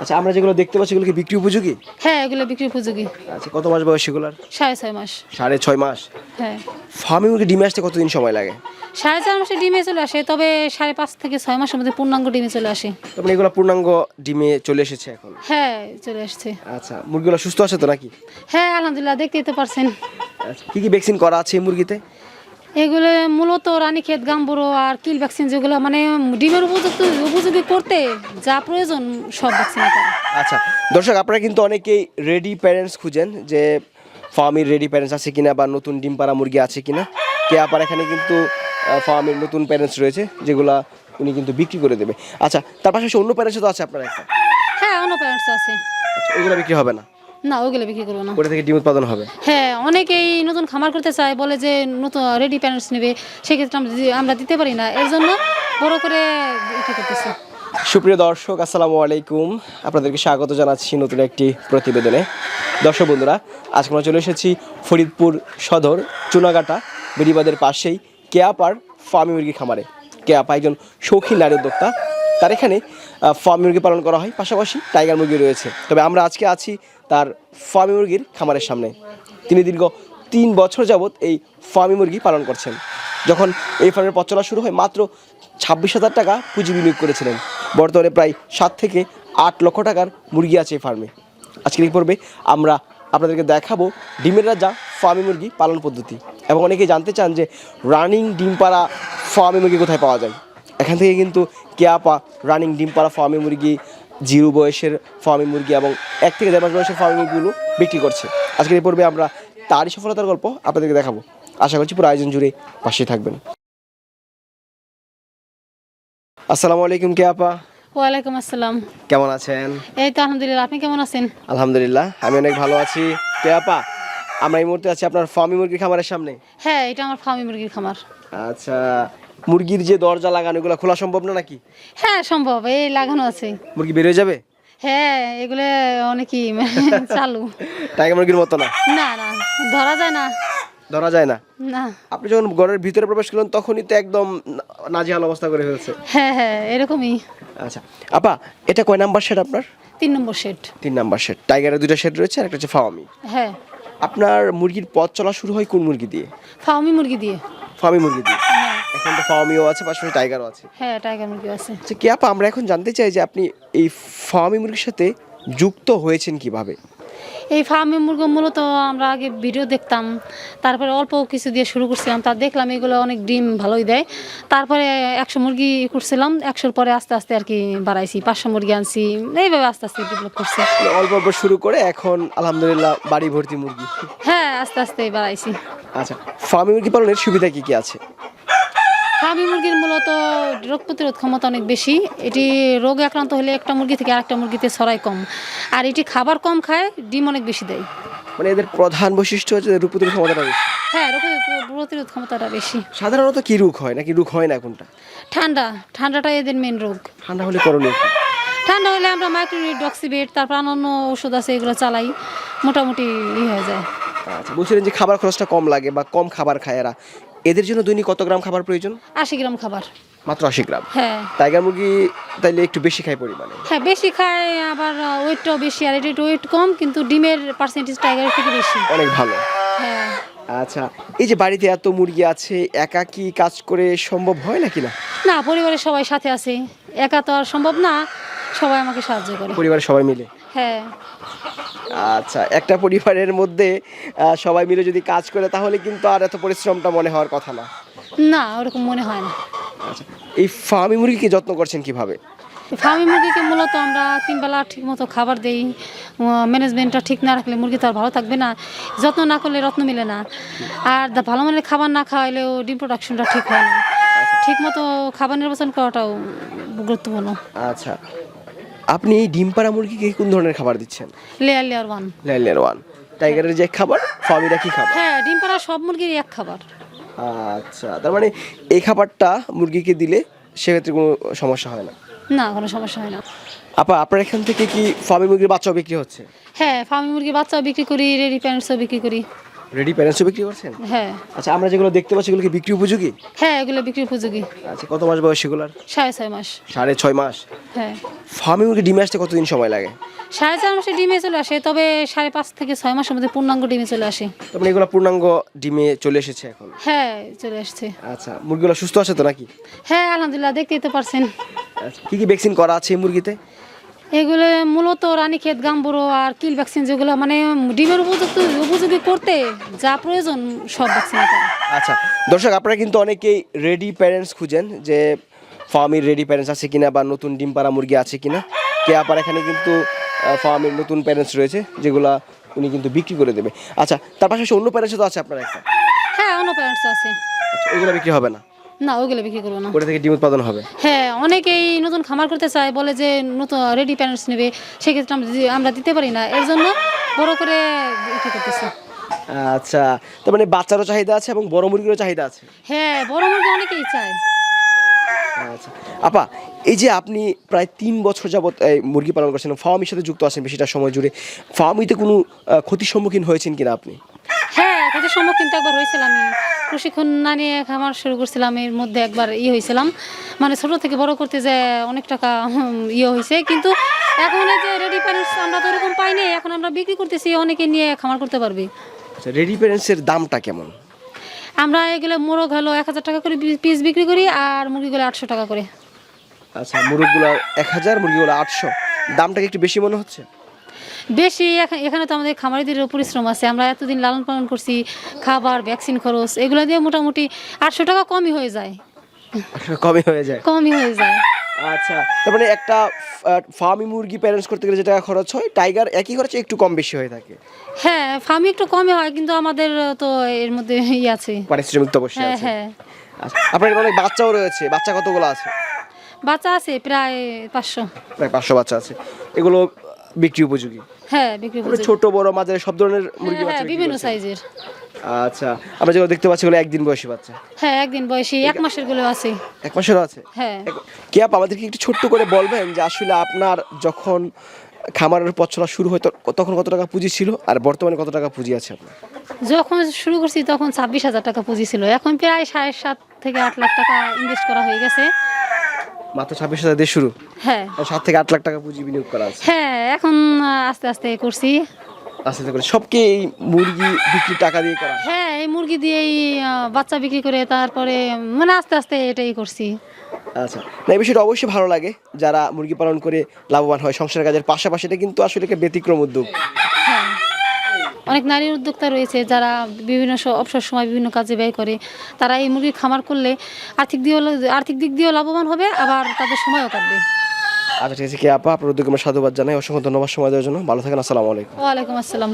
আচ্ছা আমরা যেগুলো দেখতে পাচ্ছি এগুলো কি বিক্রি উপযোগী? হ্যাঁ এগুলো বিক্রি উপযোগী। আচ্ছা কত মাস বয়স সেগুলোর সাড়ে ছয় মাস। সাড়ে ছয় মাস? হ্যাঁ। ফার্মে মুরগি ডিমে আসতে কতদিন সময় লাগে? সাড়ে চার মাসে ডিমে চলে আসে তবে সাড়ে পাঁচ থেকে ছয় মাসের মধ্যে পূর্ণাঙ্গ ডিমে চলে আসে। মানে এগুলো পূর্ণাঙ্গ ডিমে চলে এসেছে এখন? হ্যাঁ চলে আসছে। আচ্ছা মুরগিগুলো সুস্থ আছে তো নাকি? হ্যাঁ আলহামদুলিল্লাহ দেখতেই তো পারছেন। আচ্ছা কি কী ভ্যাকসিন করা আছে এই মুরগিতে? এগুলো মূলত রানী রানীক্ষেত গাম্বুরো আর কিল ভ্যাকসিন যেগুলো মানে ডিমের উপযুক্ত উপযোগী করতে যা প্রয়োজন সব ভ্যাকসিন আচ্ছা দর্শক আপনারা কিন্তু অনেকেই রেডি প্যারেন্টস খুঁজেন যে ফার্মের রেডি প্যারেন্টস আছে কিনা বা নতুন ডিম পাড়া মুরগি আছে কিনা। কে আপার এখানে কিন্তু ফার্মের নতুন প্যারেন্টস রয়েছে যেগুলা উনি কিন্তু বিক্রি করে দেবে। আচ্ছা তার পাশাপাশি অন্য প্যারেন্টসও তো আছে আপনার একটা? হ্যাঁ অন্য প্যারেন্টস আছে। এগুলো বিক্রি হবে না। না ওগুলো বিক্রি করব না। ওটা থেকে ডিম উৎপাদন হবে? হ্যাঁ অনেকেই নতুন খামার করতে চায় বলে যে নতুন রেডি প্যারেন্টস নেবে সেক্ষেত্রে আমরা দিতে পারি না। এর জন্য বড় করে বিক্রি করতেছি। সুপ্রিয় দর্শক আসসালামু আলাইকুম। আপনাদেরকে স্বাগত জানাচ্ছি নতুন একটি প্রতিবেদনে। দর্শক বন্ধুরা আজকে আমরা চলে এসেছি ফরিদপুর সদর চুনাঘাটা বেরিবাদের পাশেই কেয়াপার ফার্মি মুরগি খামারে। কেয়াপা একজন শৌখিন নারী উদ্যোক্তা তার এখানে ফার্মি মুরগি পালন করা হয়, পাশাপাশি টাইগার মুরগি রয়েছে। তবে আমরা আজকে আছি তার ফার্মি মুরগির খামারের সামনে। তিনি দীর্ঘ তিন বছর যাবৎ এই ফার্মি মুরগি পালন করছেন। যখন এই ফার্মের পথ চলা শুরু হয়, মাত্র ছাব্বিশ হাজার টাকা পুঁজি বিনিয়োগ করেছিলেন। বর্তমানে প্রায় সাত থেকে আট লক্ষ টাকার মুরগি আছে এই ফার্মে। আজকের এই পর্বে আমরা আপনাদেরকে দেখাবো ডিমের রাজা ফার্মি মুরগি পালন পদ্ধতি। এবং অনেকেই জানতে চান যে রানিং ডিম পাড়া ফার্মি মুরগি কোথায় পাওয়া যায়। এখান থেকে কিন্তু কেয়াপা রানিং ডিম পাড়া ফার্মি মুরগি জিরো বয়সের ফার্মি মুরগি এবং এক থেকে দেড় মাস বয়সের ফার্মি মুরগিগুলো বিক্রি করছে। আজকের এই পর্বে আমরা তারই সফলতার গল্প আপনাদেরকে দেখাবো। আশা করছি পুরো আয়োজন জুড়ে পাশে থাকবেন। আসসালামু আলাইকুম কেয়াপা। ওয়ালাইকুম আসসালাম। কেমন আছেন? এই তো আলহামদুলিল্লাহ আপনি কেমন আছেন? আলহামদুলিল্লাহ আমি অনেক ভালো আছি। কে আপা আমরা এই মুহূর্তে আছি আপনার ফার্মি মুরগির খামারের সামনে। হ্যাঁ এটা আমার ফার্মি মুরগির খামার। আচ্ছা মুরগির যে দরজা লাগানো এগুলো খোলা সম্ভব না নাকি? হ্যাঁ সম্ভব এই লাগানো আছে। মুরগি বেরিয়ে যাবে? হ্যাঁ এগুলো অনেকই চালু। টাইগার মুরগির মতো না? না না ধরা যায় না। ধরা যায় না? না। আপনি যখন ঘরের ভিতরে প্রবেশ করলেন তখনই তো একদম নাজেহাল অবস্থা করে ফেলছে। হ্যাঁ হ্যাঁ এরকমই। আচ্ছা আপা এটা কয় নাম্বার শেড আপনার? তিন নম্বর শেড। তিন নাম্বার শেড। টাইগারের দুইটা শেড রয়েছে আর একটা হচ্ছে ফাওয়ামি। হ্যাঁ। আপনার মুরগির পথ চলা শুরু হয় কোন মুরগি দিয়ে? ফার্মি মুরগি দিয়ে। ফার্মি মুরগি দিয়ে। হ্যাঁ এখন তো ফার্মিও আছে পাশাপাশি টাইগারও আছে। হ্যাঁ টাইগার মুরগি আছে। আচ্ছা কি আপা আমরা এখন জানতে চাই যে আপনি এই ফার্মি মুরগির সাথে যুক্ত হয়েছেন কীভাবে? এই ফার্মে মুরগি মূলত আমরা আগে ভিডিও দেখতাম তারপরে অল্প কিছু দিয়ে শুরু করছিলাম তার দেখলাম এগুলো অনেক ডিম ভালোই দেয়। তারপরে একশো মুরগি করছিলাম একশোর পরে আস্তে আস্তে আর কি বাড়াইছি পাঁচশো মুরগি আনছি এইভাবে আস্তে আস্তে ডেভেলপ করছি। মানে অল্প অল্প শুরু করে এখন আলহামদুলিল্লাহ বাড়ি ভর্তি মুরগি। হ্যাঁ আস্তে আস্তে বাড়াইছি। আচ্ছা ফার্মি মুরগি পালনের সুবিধা কি কি আছে? ফার্মি মুরগির মূলত রোগ প্রতিরোধ ক্ষমতা অনেক বেশি। এটি রোগে আক্রান্ত হলে একটা মুরগি থেকে আরেকটা মুরগিতে ছড়াই কম। আর এটি খাবার কম খায় ডিম অনেক বেশি দেয়। মানে এদের প্রধান বৈশিষ্ট্য হচ্ছে রূপ প্রতিরোধ ক্ষমতাটা বেশি। হ্যাঁ রোগ প্রতিরোধ ক্ষমতাটা বেশি। সাধারণত কি রোগ হয়? নাকি রোগ হয় না কোনটা? ঠান্ডা। ঠান্ডাটা এদের মেন রোগ। ঠান্ডা হলে করণীয় কি? ঠান্ডা হলে আমরা মাইক্রোনিট ডক্সিবেট তারপর অন্যান্য ওষুধ আছে এগুলো চালাই। মোটামুটি ই হয়ে যায়। আচ্ছা বলছিলেন যে খাবার খরচটা কম লাগে বা কম খাবার খায় এরা। এদের জন্য দৈনিক কত গ্রাম খাবার প্রয়োজন? আশি গ্রাম খাবার। মাত্র আশি গ্রাম? হ্যাঁ। টাইগার মুরগি তাইলে একটু বেশি খায় পরিমাণে? হ্যাঁ বেশি খায় আবার ওয়েটটাও বেশি আর এটা ওয়েট কম কিন্তু ডিমের পার্সেন্টেজ টাইগারের থেকে বেশি। অনেক ভালো। হ্যাঁ। আচ্ছা এই যে বাড়িতে এত মুরগি আছে একা কি কাজ করে সম্ভব হয় নাকি না? না পরিবারের সবাই সাথে আছে। একা তো আর সম্ভব না সবাই আমাকে সাহায্য করে। পরিবারের সবাই মিলে? হ্যাঁ। আচ্ছা একটা পরিবারের মধ্যে সবাই মিলে যদি কাজ করে তাহলে কিন্তু আর এত পরিশ্রমটা মনে হওয়ার কথা না। না ওরকম মনে হয় না। আচ্ছা এই ফার্মি মুরগিকে যত্ন করছেন কীভাবে? ফার্মি মুরগিকে মূলত আমরা তিন বেলা ঠিক মতো খাবার দেই। ম্যানেজমেন্টটা ঠিক না রাখলে মুরগি তো আর ভালো থাকবে না। যত্ন না করলে রত্ন মিলে না। আর ভালো মানের খাবার না খাওয়াইলেও ডিম প্রোডাকশনটা ঠিক হয় না। ঠিক মতো খাবার নির্বাচন করাটাও গুরুত্বপূর্ণ। আচ্ছা আপনি এই ডিম পাড়া মুরগিকে কোন ধরনের খাবার দিচ্ছেন? Layer layer one layer layer one টাইগারের যে খাবার ফার্মিরা কি খাবার? হ্যাঁ ডিম পাড়া সব মুরগির এক খাবার। আচ্ছা তার মানে এই খাবারটা মুরগিকে দিলে সেক্ষেত্রে কোনো সমস্যা হয় না? না কোনো সমস্যা হয় না। আপা আপনার এখান থেকে কি ফার্মি মুরগির বাচ্চাও বিক্রি হচ্ছে? হ্যাঁ ফার্মি মুরগির বাচ্চাও বিক্রি করি রেডি প্যারেন্টসও বিক্রি করি। রেডি প্যারেন্টসও বিক্রি করছেন? হ্যাঁ। আচ্ছা আমরা যেগুলো দেখতে পাচ্ছি এগুলো কি বিক্রি উপযোগী? হ্যাঁ এগুলো বিক্রি উপযোগী। আচ্ছা কত মাস বয়স সেগুলোর সাড়ে ছয় মাস। সাড়ে ছয় মাস। হ্যাঁ। ফার্মে মুরগি ডিমে আসতে কতদিন সময় লাগে? সাড়ে চার মাসে ডিমে চলে আসে তবে সাড়ে পাঁচ থেকে ছয় মাসের মধ্যে পূর্ণাঙ্গ ডিমে চলে আসে। তার মানে এগুলো পূর্ণাঙ্গ ডিমে চলে এসেছে এখন? হ্যাঁ চলে আসছে। আচ্ছা মুরগিগুলো সুস্থ আছে তো নাকি? হ্যাঁ আলহামদুলিল্লাহ দেখতেই তো পারছেন। আচ্ছা কি কি ভ্যাকসিন করা আছে মুরগিতে? এগুলো মূলত রানীক্ষেত গাম্বুরো আর কিল ভ্যাকসিন যেগুলো মানে ডিমের উপযুক্ত উপযোগী করতে যা প্রয়োজন সব ভ্যাকসিন আচ্ছা দর্শক আপনারা কিন্তু অনেকেই রেডি প্যারেন্টস খুঁজেন যে ফার্মের রেডি প্যারেন্টস আছে কিনা বা নতুন ডিম পাড়া মুরগি আছে কিনা। কে আপার এখানে কিন্তু ফার্মের নতুন প্যারেন্টস রয়েছে যেগুলা উনি কিন্তু বিক্রি করে দেবে। আচ্ছা তার পাশাপাশি অন্য প্যারেন্টস তো আছে আপনার একটা? হ্যাঁ অন্য প্যারেন্টস আছে। এগুলো বিক্রি হবে না। না ওগুলো বিক্রি করব না। ওটা থেকে ডিম উৎপাদন হবে? হ্যাঁ অনেকেই নতুন খামার করতে চায় বলে যে নতুন রেডি প্যারেন্টস নেবে সেক্ষেত্রে আমরা আমরা দিতে পারি না। এর জন্য বড় করে বিক্রি করতেছি। আচ্ছা তার মানে বাচ্চারও চাহিদা আছে এবং বড় মুরগিরও চাহিদা আছে? হ্যাঁ বড় মুরগি অনেকেই চায়। আচ্ছা আপা এই যে আপনি প্রায় তিন বছর যাবত এই মুরগি পালন করছেন ফার্মির সাথে যুক্ত আছেন বেশিটা সময় জুড়ে ফার্মিতে কোনো ক্ষতির সম্মুখীন হয়েছেন কিনা আপনি? ক্ষতির সম্মুখীন তো একবার হয়েছিলাম আমি প্রশিক্ষণ না নিয়ে খামার শুরু করছিলাম এর মধ্যে একবার ইয়ে হয়েছিলাম। মানে ছোট থেকে বড় করতে যে অনেক টাকা ইয়ে হয়েছে। কিন্তু এখন যে রেডি প্যারেন্টস আমরা তো ওরকম পাইনি এখন আমরা বিক্রি করতেছি অনেকে নিয়ে খামার করতে পারবে। আচ্ছা রেডি প্যারেন্টসের দামটা কেমন? আমরা এগুলো মোরগ হলো এক হাজার টাকা করে পিস বিক্রি করি আর মুরগিগুলো আটশো টাকা করে। আচ্ছা মুরগগুলো এক হাজার মুরগিগুলো আটশো। দামটা কি একটু বেশি মনে হচ্ছে? বেশি এখানে তো আমাদের খামারিদের পরিশ্রম আছে। আমরা এতদিন লালন পালন করছি খাবার ভ্যাকসিন খরচ এগুলো দিয়ে মোটামুটি আটশো টাকা কমই হয়ে যায়। কমই হয়ে যায়। কমই হয়ে যায়। আচ্ছা তার মানে একটা ফার্মি মুরগি প্যারেন্টস করতে গেলে যে টাকা খরচ হয় টাইগার একই খরচে একটু কম বেশি হয়ে থাকে? হ্যাঁ ফার্মি একটু কমই হয় কিন্তু আমাদের তো এর মধ্যে ই আছে। পারিশ্রমিক তো অবশ্যই হ্যাঁ আছে। হ্যাঁ। আচ্ছা আপনার অনেক বাচ্চাও রয়েছে বাচ্চা কতগুলো আছে? বাচ্চা আছে প্রায় পাঁচশো। প্রায় পাঁচশো বাচ্চা আছে। এগুলো বিক্রি উপযোগী? হ্যাঁ বিক্রি মানে করছি ছোট বড় মাঝারি সব ধরনের মুরগি হ্যাঁ বাচ্চা বিক্রি বিভিন্ন করছেন? সাইজের। আচ্ছা আমরা যেগুলো দেখতে পাচ্ছি একদিন বয়সী বাচ্চা। হ্যাঁ একদিন বয়সী এক মাসেরগুলো আছে। এক মাসেরও আছে? হ্যাঁ। এক- কে আপ আমাদেরকে একটু ছোট্ট করে বলবেন যে আসলে আপনার যখন খামারের পথ চলা শুরু হয় তো- তখন কত টাকা পুঁজি ছিল? আর বর্তমানে কত টাকা পুঁজি আছে আপনার? যখন শুরু করছি তখন ছাব্বিশ হাজার টাকা পুঁজি ছিল। এখন প্রায় সাড়ে সাত থেকে আট লাখ টাকা ইনভেস্ট করা হয়ে গেছে। মাত্র ছাব্বিশ হাজার দিয়ে শুরু। হ্যাঁ। সাত থেকে আট লাখ টাকা পুঁজি বিনিয়োগ করা আছে। হ্যাঁ এখন আস্তে আস্তে করছি। আস্তে আস্তে করে। সবকে এই মুরগি বিক্রি টাকা দিয়ে করা? হ্যাঁ এই মুরগি দিয়েই বাচ্চা বিক্রি করে তারপরে মানে আস্তে আস্তে এটাই করছি। আচ্ছা। না এই বিষয়টা অবশ্যই ভালো লাগে যারা মুরগি পালন করে লাভবান হয় সংসারের কাজের পাশাপাশি। এটা কিন্তু আসলে একটা ব্যতিক্রম উদ্যোগ। অনেক নারী উদ্যোক্তা রয়েছে যারা বিভিন্ন অবসর সময় বিভিন্ন কাজে ব্যয় করে। তারা এই মুরগি খামার করলে আর্থিক দিয়েও আর্থিক দিক দিয়েও লাভবান হবে আবার তাদের সময়ও কাটবে। আচ্ছা ঠিক আছে কি আপা আপনার উদ্যোগে সাধুবাদ জানাই। অসংখ্য ধন্যবাদ সময় দেওয়ার জন্য। ভালো থাকেন আসসালামু আলাইকুম। ওয়ালাইকুম আসসালাম।